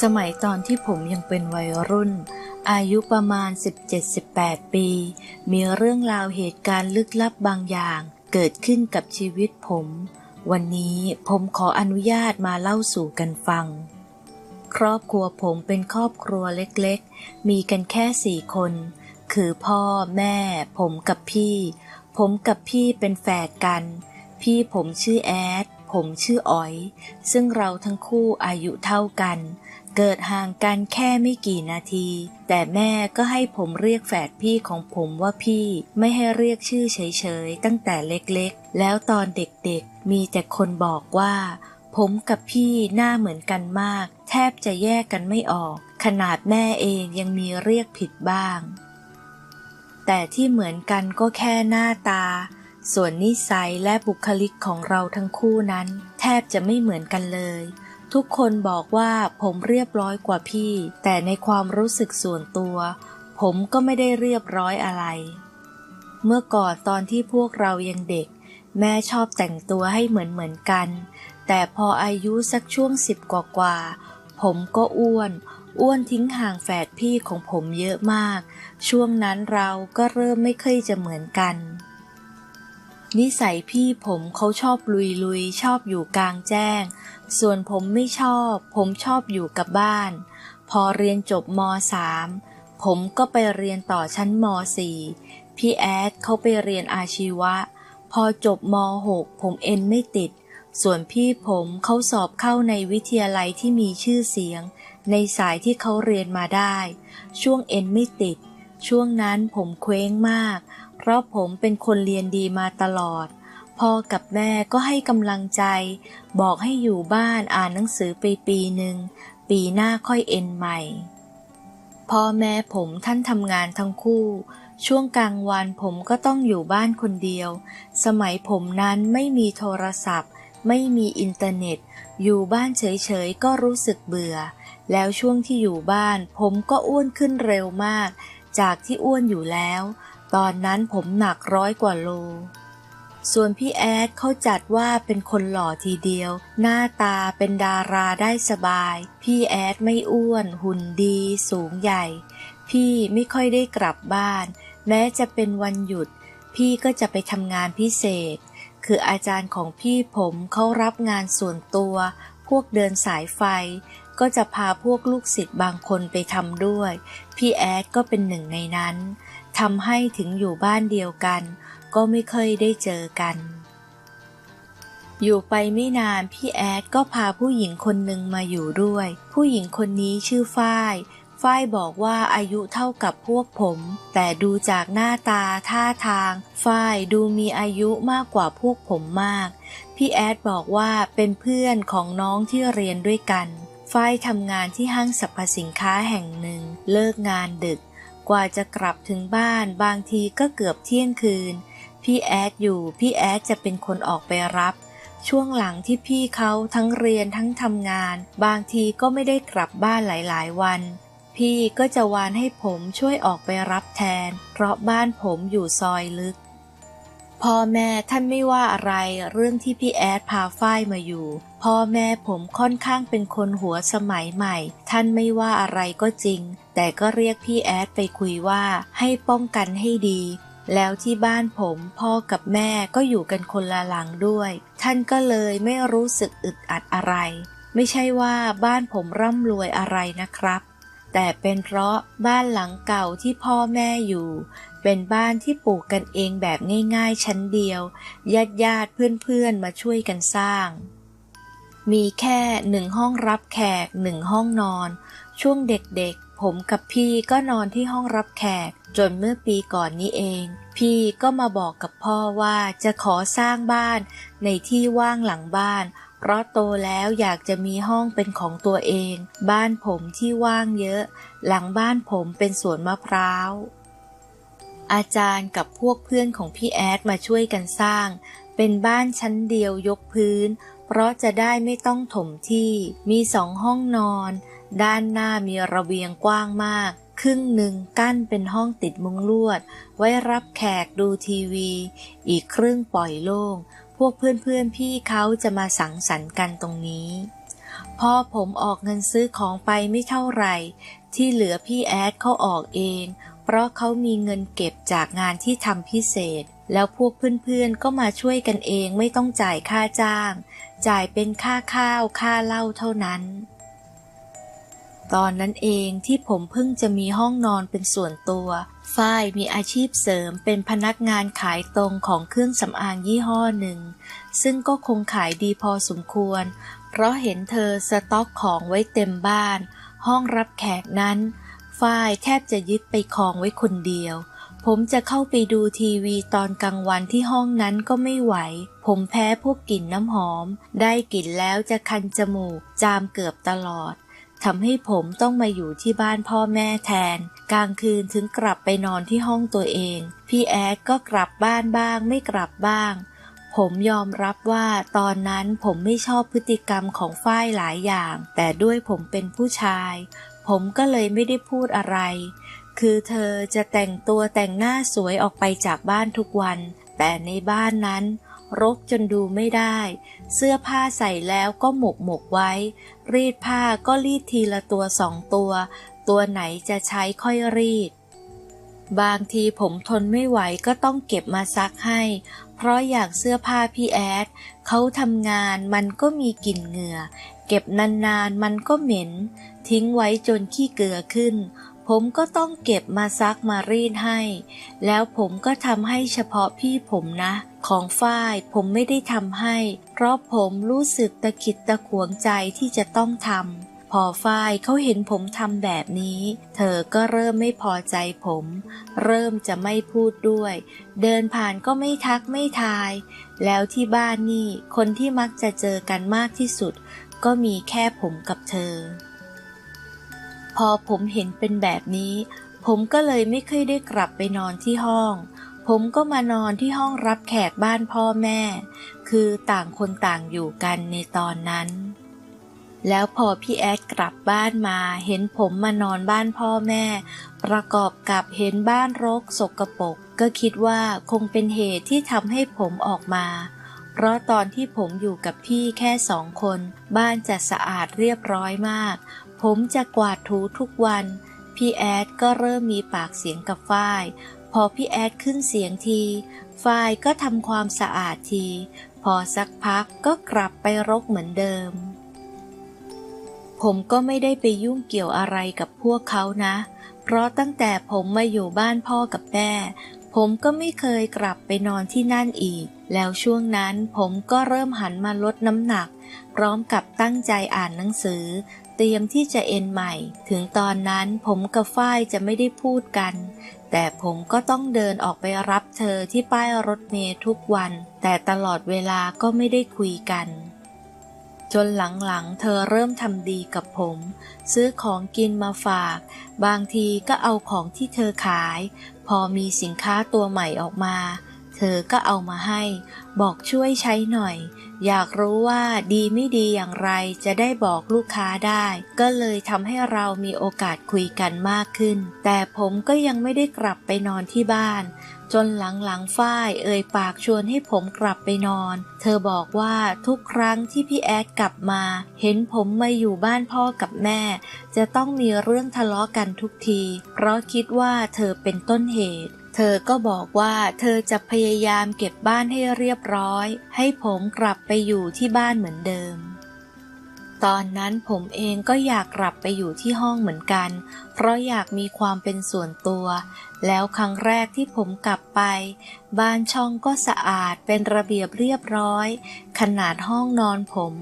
สมัยตอนที่ผมยังเป็นวัยรุ่น อายุประมาณ 17-18 ปี มีเรื่องราวเหตุการณ์ลึกลับบางอย่าง เกิดขึ้นกับชีวิตผม วันนี้ผมขออนุญาตมาเล่าสู่กันฟัง ครอบครัวผมเป็นครอบครัวเล็กๆ มีกันแค่สี่คน คือพ่อแม่ ผมกับพี่ ผมกับพี่เป็นแฝดกัน พี่ผมชื่อแอดผมชื่ออ๋อย ซึ่งเราทั้งคู่อายุเท่ากัน เกิดห่างกันแค่ไม่กี่นาที แต่แม่ก็ให้ผมเรียกแฝดพี่ของผมว่าพี่ไม่ให้เรียกชื่อเฉยๆ ตั้งแต่เล็กๆ แล้วตอนเด็กๆ มีแต่คนบอกว่า ผมกับพี่หน้าเหมือนกันมาก แทบจะแยกกันไม่ออก ขนาดแม่เองยังมีเรียกผิดบ้าง แต่ที่เหมือนกันก็แค่หน้าตา ส่วนนิสัยและบุคลิกของเราทั้งคู่นั้น แทบจะไม่เหมือนกันเลย ทุกคนบอกว่าผมเรียบร้อยกว่าพี่ แต่ในความรู้สึกส่วนตัว ผมก็ไม่ได้เรียบร้อยอะไร เมื่อก่อนตอนที่พวกเรายังเด็ก แม่ชอบแต่งตัวให้เหมือนเหมือนกัน แต่พออายุสักช่วงสิบกว่ากว่า ผมก็อ้วน อ้วนทิ้งห่างแฝดพี่ของผมเยอะมาก ช่วงนั้นเราก็เริ่มไม่เคยจะเหมือนกัน นิสัยพี่ผมเขาชอบลุยลุยๆชอบอยู่กลางแจ้ง ส่วนผมไม่ชอบ ผมชอบอยู่กับบ้าน พอเรียนจบม .3 ผมก็ไปเรียนต่อชั้นม .4 พี่แอดเขาไปเรียนอาชีวะ พอจบม .6 ผมเอ็นไม่ติด ส่วนพี่ผมเขาสอบเข้าในวิทยาลัยที่มีชื่อเสียง ในสายที่เขาเรียนมาได้ ช่วงเอ็นไม่ติด ช่วงนั้นผมเคว้งมาก เพราะผมเป็นคนเรียนดีมาตลอด พ่อกับแม่ก็ให้กำลังใจ บอกให้อยู่บ้านอ่านหนังสือไปปีหนึ่ง ปีหน้าค่อยเอ็นใหม่ พ่อแม่ผมท่านทำงานทั้งคู่ ช่วงกลางวันผมก็ต้องอยู่บ้านคนเดียว สมัยผมนั้นไม่มีโทรศัพท์ ไม่มีอินเทอร์เน็ต อยู่บ้านเฉยๆก็รู้สึกเบื่อ แล้วช่วงที่อยู่บ้านผมก็อ้วนขึ้นเร็วมาก จากที่อ้วนอยู่แล้ว ตอนนั้นผมหนักร้อยกว่าโล ส่วนพี่แอดเขาจัดว่าเป็นคนหล่อทีเดียว หน้าตาเป็นดาราได้สบาย พี่แอดไม่อ้วน หุ่นดี สูงใหญ่ พี่ไม่ค่อยได้กลับบ้าน แม้จะเป็นวันหยุด พี่ก็จะไปทำงานพิเศษ คืออาจารย์ของพี่ผมเขารับงานส่วนตัว พวกเดินสายไฟก็จะพาพวกลูกศิษย์บางคนไปทำด้วย พี่แอดก็เป็นหนึ่งในนั้น ทำให้ถึงอยู่บ้านเดียวกัน ก็ไม่เคยได้เจอกัน อยู่ไปไม่นานพี่แอดก็พาผู้หญิงคนหนึ่งมาอยู่ด้วย ผู้หญิงคนนี้ชื่อฝ้ายฝ้ายบอกว่าอายุเท่ากับพวกผม แต่ดูจากหน้าตาท่าทาง ฝ้ายดูมีอายุมากกว่าพวกผมมาก พี่แอดบอกว่าเป็นเพื่อนของน้องที่เรียนด้วยกัน ฝ้ายทำงานที่ห้างสรรพสินค้าแห่งหนึ่ง เลิกงานดึก กว่าจะกลับถึงบ้านบางทีก็เกือบเที่ยงคืน พี่แอดอยู่ พี่แอดจะเป็นคนออกไปรับ ช่วงหลังที่พี่เขาทั้งเรียนทั้งทำงาน บางทีก็ไม่ได้กลับบ้านหลาย ๆ วัน พี่ก็จะวานให้ผมช่วยออกไปรับแทน เพราะบ้านผมอยู่ซอยลึก พ่อแม่ท่านไม่ว่าอะไรเรื่องที่พี่แอดพาฝ้ายมาอยู่ พ่อแม่ผมค่อนข้างเป็นคนหัวสมัยใหม่ ท่านไม่ว่าอะไรก็จริง แต่ก็เรียกพี่แอดไปคุยว่าให้ป้องกันให้ดี แล้วที่บ้านผมพ่อกับแม่ก็อยู่กันคนละหลังด้วย ท่านก็เลยไม่รู้สึกอึดอัดอะไร ไม่ใช่ว่าบ้านผมร่ำรวยอะไรนะครับ แต่เป็นเพราะบ้านหลังเก่าที่พ่อแม่อยู่ เป็นบ้านที่ปลูกกันเองแบบง่ายๆชั้นเดียว ญาติญาติเพื่อนๆมาช่วยกันสร้าง มีแค่หนึ่งห้องรับแขกหนึ่งห้องนอน ช่วงเด็กๆ ผมกับพี่ก็นอนที่ห้องรับแขก จนเมื่อปีก่อนนี้เอง พี่ก็มาบอกกับพ่อว่าจะขอสร้างบ้านในที่ว่างหลังบ้าน เพราะโตแล้วอยากจะมีห้องเป็นของตัวเอง บ้านผมที่ว่างเยอะ หลังบ้านผมเป็นสวนมะพร้าว อาจารย์กับพวกเพื่อนของพี่แอดมาช่วยกันสร้าง เป็นบ้านชั้นเดียวยกพื้น เพราะจะได้ไม่ต้องถมที่ มีสองห้องนอน ด้านหน้ามีระเบียงกว้างมาก ครึ่งหนึ่งกั้นเป็นห้องติดมุงลวด ไว้รับแขกดูทีวี อีกครึ่งปล่อยโล่ง วกเพื่อนๆพี่เขาจะมาสังสรรค์กันตรงนี้พ่อผมออกเงินซื้อของไปไม่เท่าไหร่ ที่เหลือพี่แอดเขาออกเอง เพราะเขามีเงินเก็บจากงานที่ทำพิเศษ แล้วพวกเพื่อนๆก็มาช่วยกันเองไม่ต้องจ่ายค่าจ้าง จ่ายเป็นค่าข้าวค่าเหล้าเท่านั้น ตอนนั้นเองที่ผมเพิ่งจะมีห้องนอนเป็นส่วนตัว ฝ้ายมีอาชีพเสริมเป็นพนักงานขายตรงของเครื่องสำอางยี่ห้อหนึ่ง ซึ่งก็คงขายดีพอสมควร เพราะเห็นเธอสต็อกของไว้เต็มบ้าน ห้องรับแขกนั้น ฝ้ายแทบจะยึดไปครองไว้คนเดียว ผมจะเข้าไปดูทีวีตอนกลางวันที่ห้องนั้นก็ไม่ไหว ผมแพ้พวกกลิ่นน้ำหอม ได้กลิ่นแล้วจะคันจมูก จามเกือบตลอดทำให้ผมต้องมาอยู่ที่บ้านพ่อแม่แทน กลางคืนถึงกลับไปนอนที่ห้องตัวเอง พี่แอดก็กลับบ้านบ้างไม่กลับบ้าง ผมยอมรับว่าตอนนั้นผมไม่ชอบพฤติกรรมของฝ้ายหลายอย่าง แต่ด้วยผมเป็นผู้ชาย ผมก็เลยไม่ได้พูดอะไร คือเธอจะแต่งตัวแต่งหน้าสวยออกไปจากบ้านทุกวัน แต่ในบ้านนั้นรกจนดูไม่ได้ เสื้อผ้าใส่แล้วก็หมกหมกไว้ รีดผ้าก็รีดทีละตัวสองตัว ตัวไหนจะใช้ค่อยรีด บางทีผมทนไม่ไหวก็ต้องเก็บมาซักให้ เพราะอย่างเสื้อผ้าพี่แอดเขาทำงานมันก็มีกลิ่นเหงื่อ เก็บนานๆมันก็เหม็น ทิ้งไว้จนขี้เกลือขึ้น ผมก็ต้องเก็บมาซักมารีดให้ แล้วผมก็ทำให้เฉพาะพี่ผมนะ ของฝ้ายผมไม่ได้ทำให้ เพราะผมรู้สึกตะขิดตะขวงใจที่จะต้องทำ พอฝ้ายเขาเห็นผมทำแบบนี้ เธอก็เริ่มไม่พอใจผม เริ่มจะไม่พูดด้วย เดินผ่านก็ไม่ทักไม่ทาย แล้วที่บ้านนี่คนที่มักจะเจอกันมากที่สุด ก็มีแค่ผมกับเธอ พอผมเห็นเป็นแบบนี้ ผมก็เลยไม่เคยได้กลับไปนอนที่ห้อง ผมก็มานอนที่ห้องรับแขกบ้านพ่อแม่ คือต่างคนต่างอยู่กันในตอนนั้น แล้วพอพี่แอดกลับบ้านมา เห็นผมมานอนบ้านพ่อแม่ ประกอบกับเห็นบ้านรกสกปรกก็คิดว่าคงเป็นเหตุที่ทำให้ผมออกมา เพราะตอนที่ผมอยู่กับพี่แค่สองคน บ้านจะสะอาดเรียบร้อยมาก ผมจะกวาดถูทุกวัน พี่แอดก็เริ่มมีปากเสียงกับฝ้าย พอพี่แอดขึ้นเสียงทีฝ้ายก็ทำความสะอาดที พอสักพักก็กลับไปรกเหมือนเดิม ผมก็ไม่ได้ไปยุ่งเกี่ยวอะไรกับพวกเขานะ เพราะตั้งแต่ผมมาอยู่บ้านพ่อกับแม่ ผมก็ไม่เคยกลับไปนอนที่นั่นอีก แล้วช่วงนั้นผมก็เริ่มหันมาลดน้ำหนัก พร้อมกับตั้งใจอ่านหนังสือ เตรียมที่จะเอ็นใหม่ ถึงตอนนั้นผมกับฝ้ายจะไม่ได้พูดกัน แต่ผมก็ต้องเดินออกไปรับเธอที่ป้ายรถเมล์ทุกวัน แต่ตลอดเวลาก็ไม่ได้คุยกัน จนหลังๆ เธอเริ่มทำดีกับผม ซื้อของกินมาฝาก บางทีก็เอาของที่เธอขาย พอมีสินค้าตัวใหม่ออกมา เธอก็เอามาให้ บอกช่วยใช้หน่อย อยากรู้ว่าดีไม่ดีอย่างไรจะได้บอกลูกค้าได้ ก็เลยทำให้เรามีโอกาสคุยกันมากขึ้น แต่ผมก็ยังไม่ได้กลับไปนอนที่บ้าน จนหลังๆฝ้ายเอ่ยปากชวนให้ผมกลับไปนอน เธอบอกว่าทุกครั้งที่พี่แอดกลับมา เห็นผมมาอยู่บ้านพ่อกับแม่ จะต้องมีเรื่องทะเลาะกันทุกที เพราะคิดว่าเธอเป็นต้นเหตุ เธอก็บอกว่าเธอจะพยายามเก็บบ้านให้เรียบร้อย ให้ผมกลับไปอยู่ที่บ้านเหมือนเดิม ตอนนั้นผมเองก็อยากกลับไปอยู่ที่ห้องเหมือนกัน เพราะอยากมีความเป็นส่วนตัว แล้วครั้งแรกที่ผมกลับไป บ้านช่องก็สะอาดเป็นระเบียบเรียบร้อย ขนาดห้องนอนผม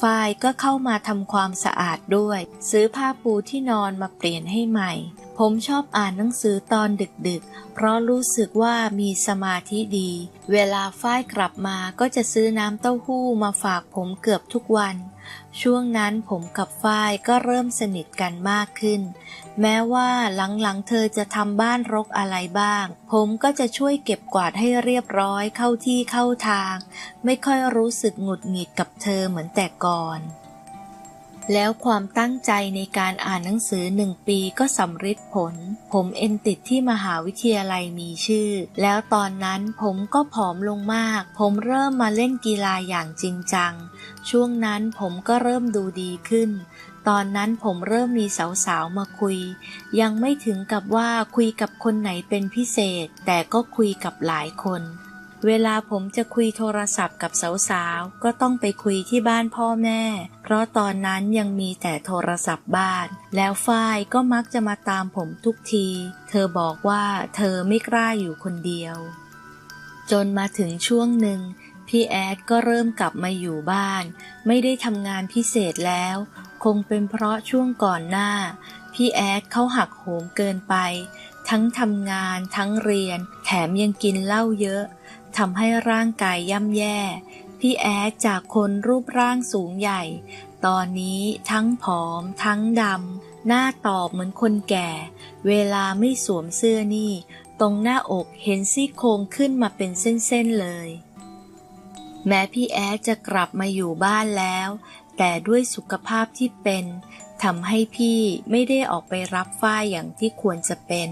ฝ้ายก็เข้ามาทำความสะอาดด้วย ซื้อผ้าปูที่นอนมาเปลี่ยนให้ใหม่ ผมชอบอ่านหนังสือตอนดึกๆ เพราะรู้สึกว่ามีสมาธิดี เวลาฝ้ายกลับมาก็จะซื้อน้ำเต้าหู้มาฝากผมเกือบทุกวัน ช่วงนั้นผมกับฝ้ายก็เริ่มสนิทกันมากขึ้น แม้ว่าหลังๆเธอจะทำบ้านรกอะไรบ้าง ผมก็จะช่วยเก็บกวาดให้เรียบร้อยเข้าที่เข้าทาง ไม่ค่อยรู้สึกหงุดหงิดกับเธอเหมือนแต่ก่อน แล้วความตั้งใจในการอ่านหนังสือหนึ่งปีก็สำฤทธิ์ผล ผมเอนติดที่มหาวิทยาลัยมีชื่อ แล้วตอนนั้นผมก็ผอมลงมาก ผมเริ่มมาเล่นกีฬาอย่างจริงจัง ช่วงนั้นผมก็เริ่มดูดีขึ้น ตอนนั้นผมเริ่มมีสาวๆมาคุย ยังไม่ถึงกับว่าคุยกับคนไหนเป็นพิเศษ แต่ก็คุยกับหลายคน เวลาผมจะคุยโทรศัพท์กับสาวๆ ก็ต้องไปคุยที่บ้านพ่อแม่ เพราะตอนนั้นยังมีแต่โทรศัพท์บ้าน แล้วฝ้ายก็มักจะมาตามผมทุกที เธอบอกว่าเธอไม่กล้าอยู่คนเดียวจนมาถึงช่วงหนึ่ง พี่แอดก็เริ่มกลับมาอยู่บ้าน ไม่ได้ทำงานพิเศษแล้ว คงเป็นเพราะช่วงก่อนหน้า พี่แอดเขาหักโหมเกินไป ทั้งทำงานทั้งเรียน แถมยังกินเหล้าเยอะทำให้ร่างกายย่ำแย่ พี่แอดจากคนรูปร่างสูงใหญ่ ตอนนี้ทั้งผอม ทั้งดำหน้าตอบเหมือนคนแก่ เวลาไม่สวมเสื้อนี่ ตรงหน้าอกเห็นซี่โครงขึ้นมาเป็นเส้นๆเลย แม้พี่แอดจะกลับมาอยู่บ้านแล้ว แต่ด้วยสุขภาพที่เป็นทำให้พี่ไม่ได้ออกไปรับฝ้ายอย่างที่ควรจะเป็น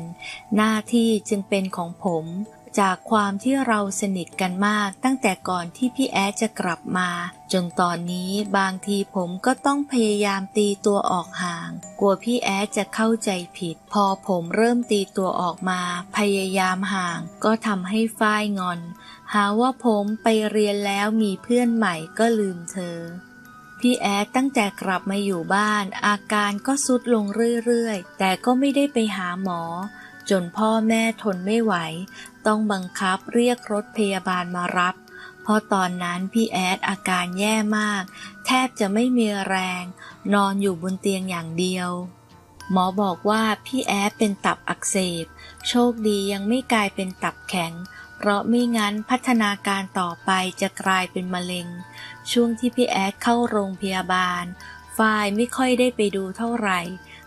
หน้าที่จึงเป็นของผม จากความที่เราสนิทกันมากตั้งแต่ก่อนที่พี่แอดจะกลับมา จนตอนนี้บางทีผมก็ต้องพยายามตีตัวออกห่าง กลัวพี่แอดจะเข้าใจผิด พอผมเริ่มตีตัวออกมา พยายามห่าง ก็ทำให้ฝ้ายงอน หาว่าผมไปเรียนแล้วมีเพื่อนใหม่ก็ลืมเธอ พี่แอดตั้งแต่กลับมาอยู่บ้าน อาการก็สุดลงเรื่อยๆ แต่ก็ไม่ได้ไปหาหมอ จนพ่อแม่ทนไม่ไหว ต้องบังคับเรียกรถพยาบาลมารับ เพราะตอนนั้นพี่แอดอาการแย่มาก แทบจะไม่มีแรง นอนอยู่บนเตียงอย่างเดียวหมอบอกว่าพี่แอดเป็นตับอักเสบ โชคดียังไม่กลายเป็นตับแข็ง เพราะไม่งั้นพัฒนาการต่อไปจะกลายเป็นมะเร็ง ช่วงที่พี่แอดเข้าโรงพยาบาลฝ้ายไม่ค่อยได้ไปดูเท่าไหร่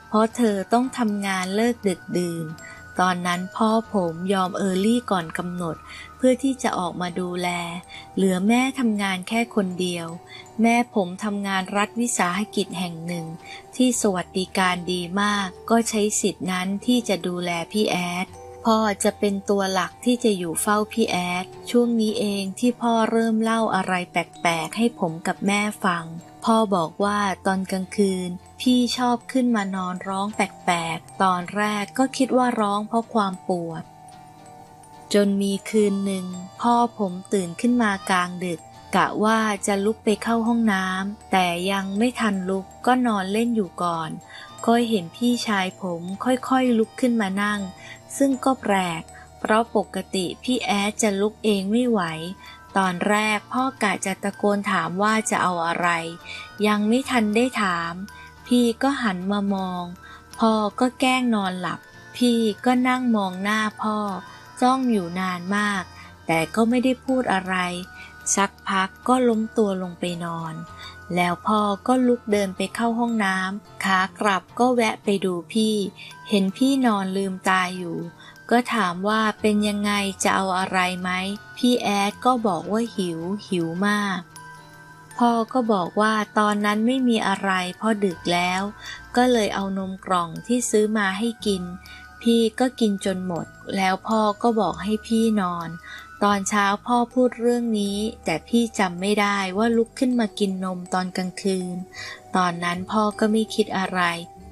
เพราะเธอต้องทำงานเลิกดึกดื่น ตอนนั้นพ่อผมยอมเออร์ลี่ก่อนกำหนด เพื่อที่จะออกมาดูแล เหลือแม่ทำงานแค่คนเดียว แม่ผมทำงานรัฐวิสาหกิจแห่งหนึ่ง ที่สวัสดิการดีมาก ก็ใช้สิทธินั้นที่จะดูแลพี่แอด พ่อจะเป็นตัวหลักที่จะอยู่เฝ้าพี่แอด ช่วงนี้เองที่พ่อเริ่มเล่าอะไรแปลกๆ ให้ผมกับแม่ฟัง พ่อบอกว่าตอนกลางคืน พี่ชอบขึ้นมานอนร้องแปลกๆ ตอนแรกก็คิดว่าร้องเพราะความปวด จนมีคืนหนึ่ง พ่อผมตื่นขึ้นมากลางดึก กะว่าจะลุกไปเข้าห้องน้ำแต่ยังไม่ทันลุกก็นอนเล่นอยู่ก่อน ก็เห็นพี่ชายผมค่อยๆลุกขึ้นมานั่ง ซึ่งก็แปลก เพราะปกติพี่แอดจะลุกเองไม่ไหว ตอนแรกพ่อกะจะตะโกนถามว่าจะเอาอะไร ยังไม่ทันได้ถาม พี่ก็หันมามอง พ่อก็แกล้งนอนหลับ พี่ก็นั่งมองหน้าพ่อ จ้องอยู่นานมาก แต่ก็ไม่ได้พูดอะไร สักพักก็ล้มตัวลงไปนอน แล้วพ่อก็ลุกเดินไปเข้าห้องน้ำขากลับก็แวะไปดูพี่ เห็นพี่นอนลืมตาอยู่ ก็ถามว่าเป็นยังไงจะเอาอะไรไหม พี่แอดก็บอกว่าหิวหิวมาก พ่อก็บอกว่าตอนนั้นไม่มีอะไรพราะดึกแล้ว ก็เลยเอานมกล่องที่ซื้อมาให้กิน พี่ก็กินจนหมด แล้วพ่อก็บอกให้พี่นอน ตอนเช้าพ่อพูดเรื่องนี้ แต่พี่จำไม่ได้ว่าลุกขึ้นมากินนมตอนกลางคืน ตอนนั้นพ่อก็ไม่คิดอะไร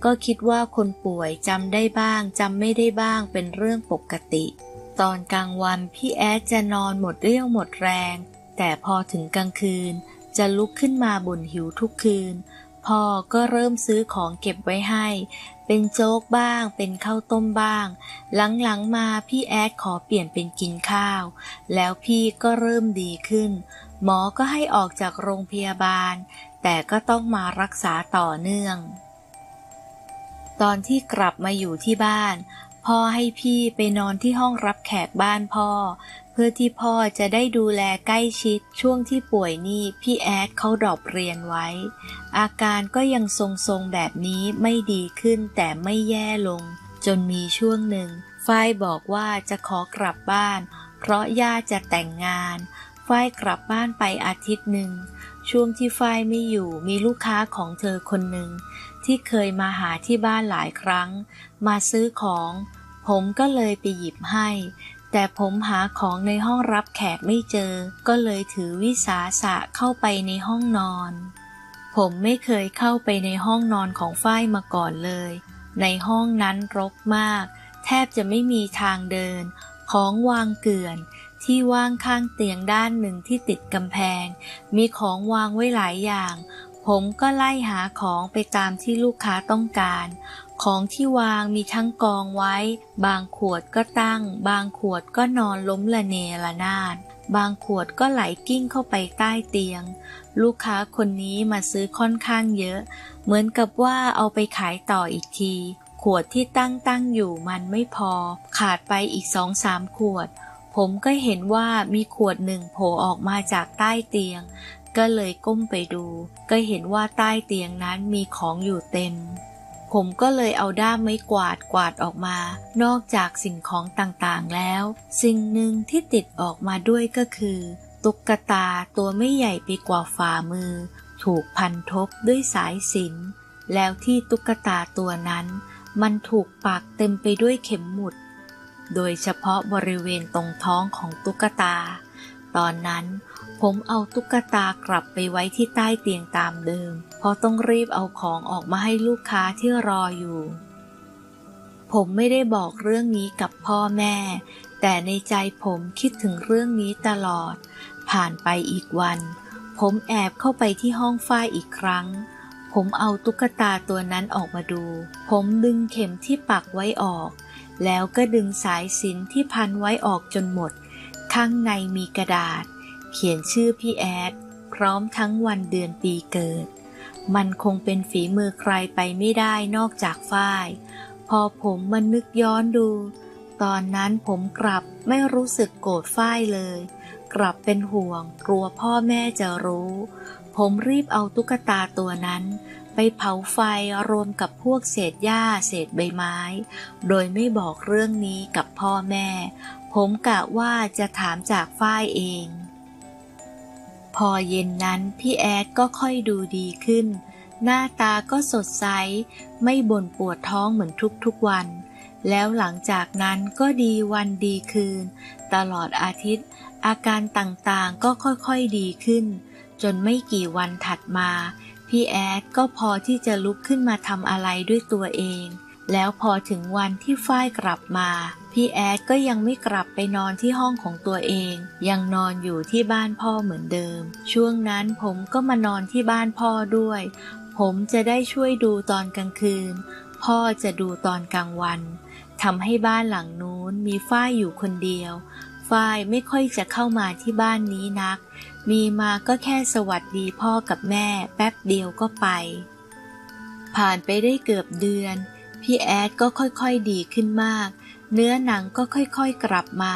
ก็คิดว่าคนป่วยจำได้บ้างจำไม่ได้บ้างเป็นเรื่องปกติ ตอนกลางวันพี่แอดจะนอนหมดเรี่ยวหมดแรง แต่พอถึงกลางคืน จะลุกขึ้นมาบ่นหิวทุกคืน พ่อก็เริ่มซื้อของเก็บไว้ให้ เป็นโจ๊กบ้าง เป็นข้าวต้มบ้าง หลังๆมาพี่แอดขอเปลี่ยนเป็นกินข้าว แล้วพี่ก็เริ่มดีขึ้น หมอก็ให้ออกจากโรงพยาบาล แต่ก็ต้องมารักษาต่อเนื่อง ตอนที่กลับมาอยู่ที่บ้าน พ่อให้พี่ไปนอนที่ห้องรับแขกบ้านพ่อ เพื่อที่พ่อจะได้ดูแลใกล้ชิดช่วงที่ป่วยนี่พี่แอดเขาดรอปเรียนไว้ อาการก็ยังทรงๆแบบนี้ไม่ดีขึ้นแต่ไม่แย่ลง จนมีช่วงหนึ่งฝ้ายบอกว่าจะขอกลับบ้าน เพราะย่าจะแต่งงาน ฝ้ายกลับบ้านไปอาทิตย์หนึ่ง ช่วงที่ฝ้ายไม่อยู่มีลูกค้าของเธอคนหนึ่ง ที่เคยมาหาที่บ้านหลายครั้ง มาซื้อของ ผมก็เลยไปหยิบให้ แต่ผมหาของในห้องรับแขกไม่เจอ ก็เลยถือวิสาสะเข้าไปในห้องนอน ผมไม่เคยเข้าไปในห้องนอนของฝ้ายมาก่อนเลย ในห้องนั้นรกมาก แทบจะไม่มีทางเดิน ของวางเกลื่อนที่ว่างข้างเตียงด้านหนึ่งที่ติดกำแพง มีของวางไว้หลายอย่าง ผมก็ไล่หาของไปตามที่ลูกค้าต้องการ ของที่วางมีทั้งกองไว้ บางขวดก็ตั้ง บางขวดก็นอนล้มละเนระนาด บางขวดก็ไหลกิ้งเข้าไปใต้เตียง ลูกค้าคนนี้มาซื้อค่อนข้างเยอะ เหมือนกับว่าเอาไปขายต่ออีกที ขวดที่ตั้งตั้งอยู่มันไม่พอ ขาดไปอีกสองสามขวดผมก็เห็นว่ามีขวดหนึ่งโผล่ออกมาจากใต้เตียง ก็เลยก้มไปดู ก็เห็นว่าใต้เตียงนั้นมีของอยู่เต็ม ผมก็เลยเอาด้ามไม้กวาดกวาดออกมา นอกจากสิ่งของต่างๆแล้ว สิ่งหนึ่งที่ติดออกมาด้วยก็คือ ตุ๊กตาตัวไม่ใหญ่ไปกว่าฝ่ามือ ถูกพันทบด้วยสายสิญจนแล้วที่ตุ๊กตาตัวนั้น มันถูกปักเต็มไปด้วยเข็มหมุด โดยเฉพาะบริเวณตรงท้องของตุ๊กตา ตอนนั้น ผมเอาตุ๊กตากลับไปไว้ที่ใต้เตียงตามเดิม เพราะต้องรีบเอาของออกมาให้ลูกค้าที่รออยู่ ผมไม่ได้บอกเรื่องนี้กับพ่อแม่ แต่ในใจผมคิดถึงเรื่องนี้ตลอด ผ่านไปอีกวัน ผมแอบเข้าไปที่ห้องฝ้ายอีกครั้ง ผมเอาตุ๊กตาตัวนั้นออกมาดู ผมดึงเข็มที่ปักไว้ออก แล้วก็ดึงสายสินที่พันไว้ออกจนหมด ข้างในมีกระดาษ เขียนชื่อพี่แอด พร้อมทั้งวันเดือนปีเกิด มันคงเป็นฝีมือใครไปไม่ได้นอกจากฝ้าย พอผมมานึกย้อนดู ตอนนั้นผมกลับไม่รู้สึกโกรธฝ้ายเลย กลับเป็นห่วงกลัวพ่อแม่จะรู้ ผมรีบเอาตุ๊กตาตัวนั้นไปเผาไฟรวมกับพวกเศษหญ้าเศษใบไม้ โดยไม่บอกเรื่องนี้กับพ่อแม่ ผมกะว่าจะถามจากฝ้ายเอง พอเย็นนั้นพี่แอดก็ค่อยดูดีขึ้น หน้าตาก็สดใส ไม่บ่นปวดท้องเหมือนทุกๆวัน แล้วหลังจากนั้นก็ดีวันดีคืน ตลอดอาทิตย์ อาการต่างๆก็ค่อยๆดีขึ้น จนไม่กี่วันถัดมา พี่แอดก็พอที่จะลุกขึ้นมาทำอะไรด้วยตัวเอง แล้วพอถึงวันที่ฝ้ายกลับมา พี่แอดก็ยังไม่กลับไปนอนที่ห้องของตัวเอง ยังนอนอยู่ที่บ้านพ่อเหมือนเดิม ช่วงนั้นผมก็มานอนที่บ้านพ่อด้วย ผมจะได้ช่วยดูตอนกลางคืน พ่อจะดูตอนกลางวันทำให้บ้านหลังนู้นมีฝ้ายอยู่คนเดียว ฝ้ายไม่ค่อยจะเข้ามาที่บ้านนี้นัก มีมาก็แค่สวัสดีพ่อกับแม่ แป๊บเดียวก็ไป ผ่านไปได้เกือบเดือน พี่แอดก็ค่อยๆดีขึ้นมาก เนื้อหนังก็ค่อยๆกลับมา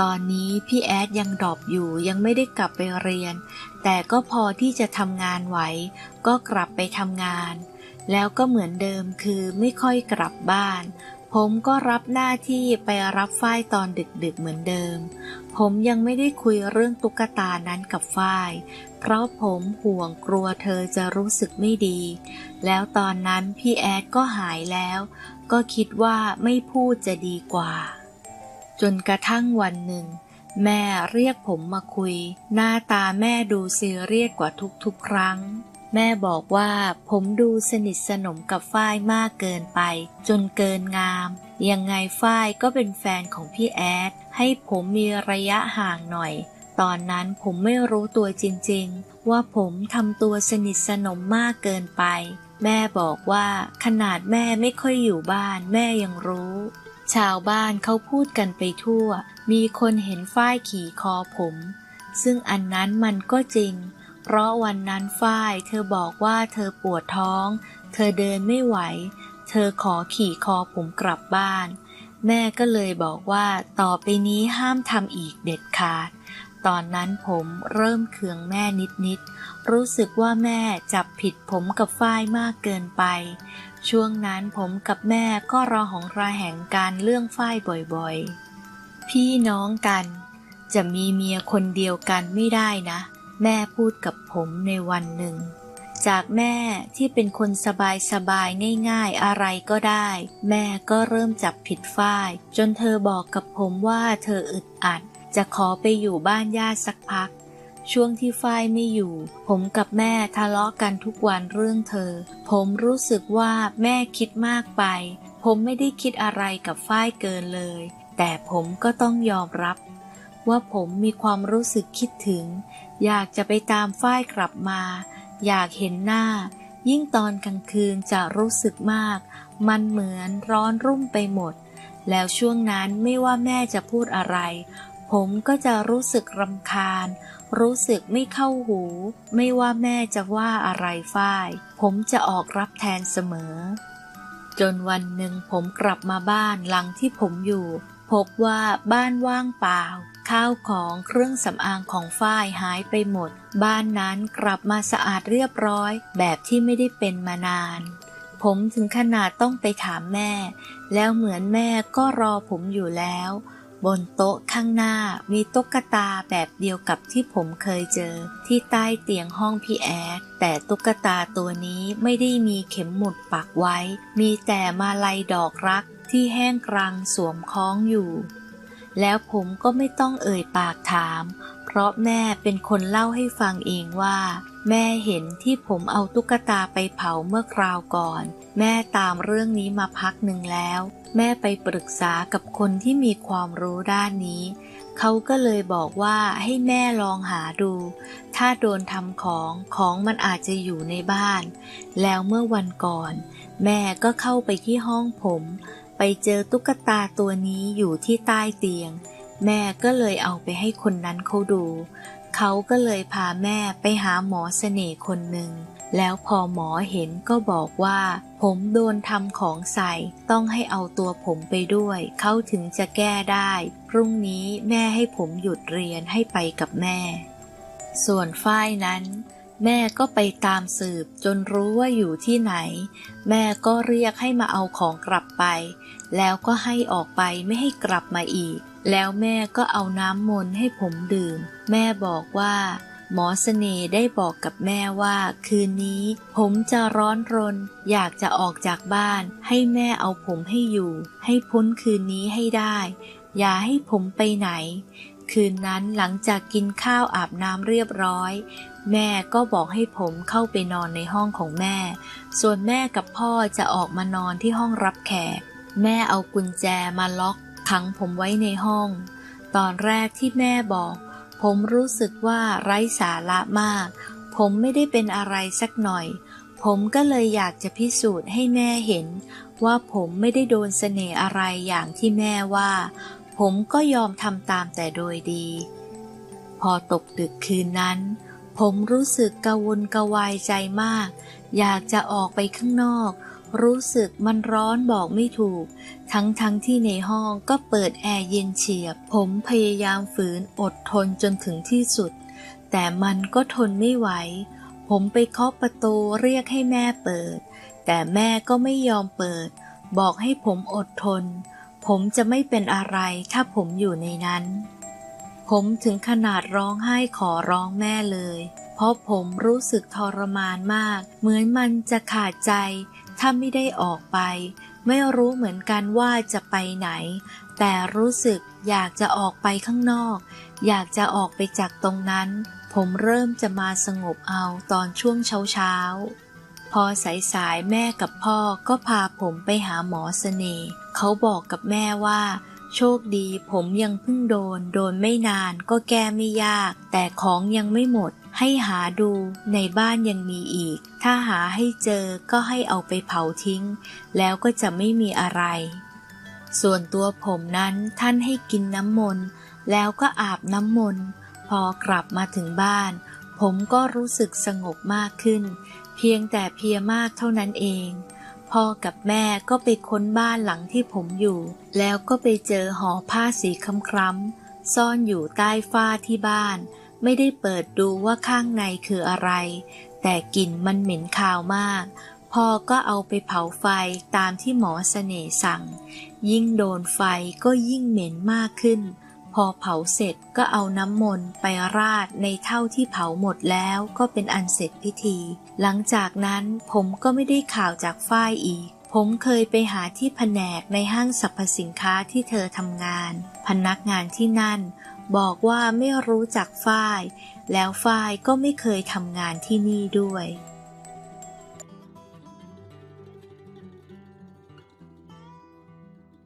ตอนนี้พี่แอดยังดรอปอยู่ยังไม่ได้กลับไปเรียน แต่ก็พอที่จะทำงานไหว ก็กลับไปทำงาน แล้วก็เหมือนเดิมคือไม่ค่อยกลับบ้าน ผมก็รับหน้าที่ไปรับฝ้ายตอนดึกๆเหมือนเดิม ผมยังไม่ได้คุยเรื่องตุ๊กตานั้นกับฝ้ายเพราะผมห่วงกลัวเธอจะรู้สึกไม่ดี แล้วตอนนั้นพี่แอดก็หายแล้ว ก็คิดว่าไม่พูดจะดีกว่า จนกระทั่งวันหนึ่ง แม่เรียกผมมาคุย หน้าตาแม่ดูซีเรียสกว่าทุกๆ ครั้ง แม่บอกว่าผมดูสนิทสนมกับฝ้ายมากเกินไป จนเกินงาม ยังไงฝ้ายก็เป็นแฟนของพี่แอด ให้ผมมีระยะห่างหน่อย ตอนนั้นผมไม่รู้ตัวจริงๆ ว่าผมทำตัวสนิทสนมมากเกินไป แม่บอกว่าขนาดแม่ไม่ค่อยอยู่บ้านแม่ยังรู้ ชาวบ้านเขาพูดกันไปทั่ว มีคนเห็นฝ้ายขี่คอผม ซึ่งอันนั้นมันก็จริง เพราะวันนั้นฝ้ายเธอบอกว่าเธอปวดท้อง เธอเดินไม่ไหว เธอขอขี่คอผมกลับบ้าน แม่ก็เลยบอกว่าต่อไปนี้ห้ามทำอีกเด็ดขาด ตอนนั้นผมเริ่มเคืองแม่นิดๆ รู้สึกว่าแม่จับผิดผมกับฝ้ายมากเกินไป ช่วงนั้นผมกับแม่ก็รอของระแหงการเรื่องฝ้ายบ่อยๆ พี่น้องกัน จะมีเมียคนเดียวกันไม่ได้นะ แม่พูดกับผมในวันหนึ่ง จากแม่ที่เป็นคนสบายสบายๆง่ายๆอะไรก็ได้ แม่ก็เริ่มจับผิดฝ้าย จนเธอบอกกับผมว่าเธออึดอัด จะขอไปอยู่บ้านญาติสักพัก ช่วงที่ฝ้ายไม่อยู่ ผมกับแม่ทะเลาะกันทุกวันเรื่องเธอ ผมรู้สึกว่าแม่คิดมากไป ผมไม่ได้คิดอะไรกับฝ้ายเกินเลย แต่ผมก็ต้องยอมรับ ว่าผมมีความรู้สึกคิดถึง อยากจะไปตามฝ้ายกลับมา อยากเห็นหน้า ยิ่งตอนกลางคืนจะรู้สึกมาก มันเหมือนร้อนรุ่มไปหมดแล้วช่วงนั้นไม่ว่าแม่จะพูดอะไร ผมก็จะรู้สึกรำคาญ รู้สึกไม่เข้าหู ไม่ว่าแม่จะว่าอะไรฝ้าย ผมจะออกรับแทนเสมอ จนวันหนึ่งผมกลับมาบ้านหลังที่ผมอยู่ พบว่าบ้านว่างเปล่า ข้าวของเครื่องสำอางของฝ้ายหายไปหมด บ้านนั้นกลับมาสะอาดเรียบร้อย แบบที่ไม่ได้เป็นมานาน ผมถึงขนาดต้องไปถามแม่ แล้วเหมือนแม่ก็รอผมอยู่แล้ว บนโต๊ะข้างหน้ามีตุ๊กตาแบบเดียวกับที่ผมเคยเจอ ที่ใต้เตียงห้องพี่แอด แต่ตุ๊กตาตัวนี้ไม่ได้มีเข็มหมุดปักไว้ มีแต่มาลัยดอกรักที่แห้งกรังสวมคล้องอยู่ แล้วผมก็ไม่ต้องเอ่ยปากถาม เพราะแม่เป็นคนเล่าให้ฟังเองว่า แม่เห็นที่ผมเอาตุ๊กตาไปเผาเมื่อคราวก่อน แม่ตามเรื่องนี้มาพักหนึ่งแล้ว แม่ไปปรึกษากับคนที่มีความรู้ด้านนี้ เขาก็เลยบอกว่าให้แม่ลองหาดู ถ้าโดนทำของของมันอาจจะอยู่ในบ้าน แล้วเมื่อวันก่อน แม่ก็เข้าไปที่ห้องผม ไปเจอตุ๊กตาตัวนี้อยู่ที่ใต้เตียง แม่ก็เลยเอาไปให้คนนั้นเขาดู เขาก็เลยพาแม่ไปหาหมอเสน่ห์คนหนึ่ง แล้วพอหมอเห็นก็บอกว่า ผมโดนทำของใส่ ต้องให้เอาตัวผมไปด้วย เขาถึงจะแก้ได้ พรุ่งนี้แม่ให้ผมหยุดเรียนให้ไปกับแม่ ส่วนฝ้ายนั้น แม่ก็ไปตามสืบจนรู้ว่าอยู่ที่ไหน แม่ก็เรียกให้มาเอาของกลับไป แล้วก็ให้ออกไปไม่ให้กลับมาอีก แล้วแม่ก็เอาน้ำมนต์ให้ผมดื่ม แม่บอกว่า หมอเสน่ห์ได้บอกกับแม่ว่า คืนนี้ ผมจะร้อนรน อยากจะออกจากบ้าน ให้แม่เอาผมให้อยู่ ให้พ้นคืนนี้ให้ได้ อย่าให้ผมไปไหน คืนนั้นหลังจากกินข้าวอาบน้ำเรียบร้อย แม่ก็บอกให้ผมเข้าไปนอนในห้องของแม่ ส่วนแม่กับพ่อจะออกมานอนที่ห้องรับแขก แม่เอากุญแจมาล็อกขังผมไว้ในห้อง ตอนแรกที่แม่บอก ผมรู้สึกว่าไร้สาระมาก ผมไม่ได้เป็นอะไรสักหน่อย ผมก็เลยอยากจะพิสูจน์ให้แม่เห็น ว่าผมไม่ได้โดนเสน่ห์อะไรอย่างที่แม่ว่า ผมก็ยอมทำตามแต่โดยดี พอตกดึกคืนนั้น ผมรู้สึกกระวนกระวายใจมาก อยากจะออกไปข้างนอก รู้สึกมันร้อนบอกไม่ถูก ทั้งทั้งที่ในห้องก็เปิดแอร์เย็นเฉียบ ผมพยายามฝืนอดทนจนถึงที่สุด แต่มันก็ทนไม่ไหว ผมไปเคาะประตูเรียกให้แม่เปิด แต่แม่ก็ไม่ยอมเปิด บอกให้ผมอดทน ผมจะไม่เป็นอะไรถ้าผมอยู่ในนั้น ผมถึงขนาดร้องไห้ขอร้องแม่เลยเพราะผมรู้สึกทรมานมาก เหมือนมันจะขาดใจ ถ้าไม่ได้ออกไป ไม่รู้เหมือนกันว่าจะไปไหน แต่รู้สึกอยากจะออกไปข้างนอก อยากจะออกไปจากตรงนั้น ผมเริ่มจะมาสงบเอาตอนช่วงเช้าเช้าๆพอสายๆแม่กับพ่อก็พาผมไปหาหมอเสน่ห์เขาบอกกับแม่ว่า โชคดีผมยังเพิ่งโดน โดนไม่นานก็แก้ไม่ยาก แต่ของยังไม่หมดให้หาดูในบ้านยังมีอีก ถ้าหาให้เจอก็ให้เอาไปเผาทิ้ง แล้วก็จะไม่มีอะไร ส่วนตัวผมนั้นท่านให้กินน้ำมนต์ แล้วก็อาบน้ำมนต์ พอกลับมาถึงบ้าน ผมก็รู้สึกสงบมากขึ้น เพียงแต่เพียมากเท่านั้นเองพ่อกับแม่ก็ไปค้นบ้านหลังที่ผมอยู่ แล้วก็ไปเจอห่อผ้าสีคล้ำๆซ่อนอยู่ใต้ฝ้าที่บ้าน ไม่ได้เปิดดูว่าข้างในคืออะไร แต่กลิ่นมันเหม็นคาวมาก พ่อก็เอาไปเผาไฟตามที่หมอเสน่ห์สั่ง ยิ่งโดนไฟก็ยิ่งเหม็นมากขึ้น พอเผาเสร็จก็เอาน้ำมนต์ไปราดในเท่าที่เผาหมดแล้วก็เป็นอันเสร็จพิธี หลังจากนั้นผมก็ไม่ได้ข่าวจากฝ้ายอีกผมเคยไปหาที่แผนกในห้างสรรพสินค้าที่เธอทำงาน พนักงานที่นั่น บอกว่าไม่รู้จักฝ้าย แล้วฝ้ายก็ไม่เคยทำงานที่นี่ด้วย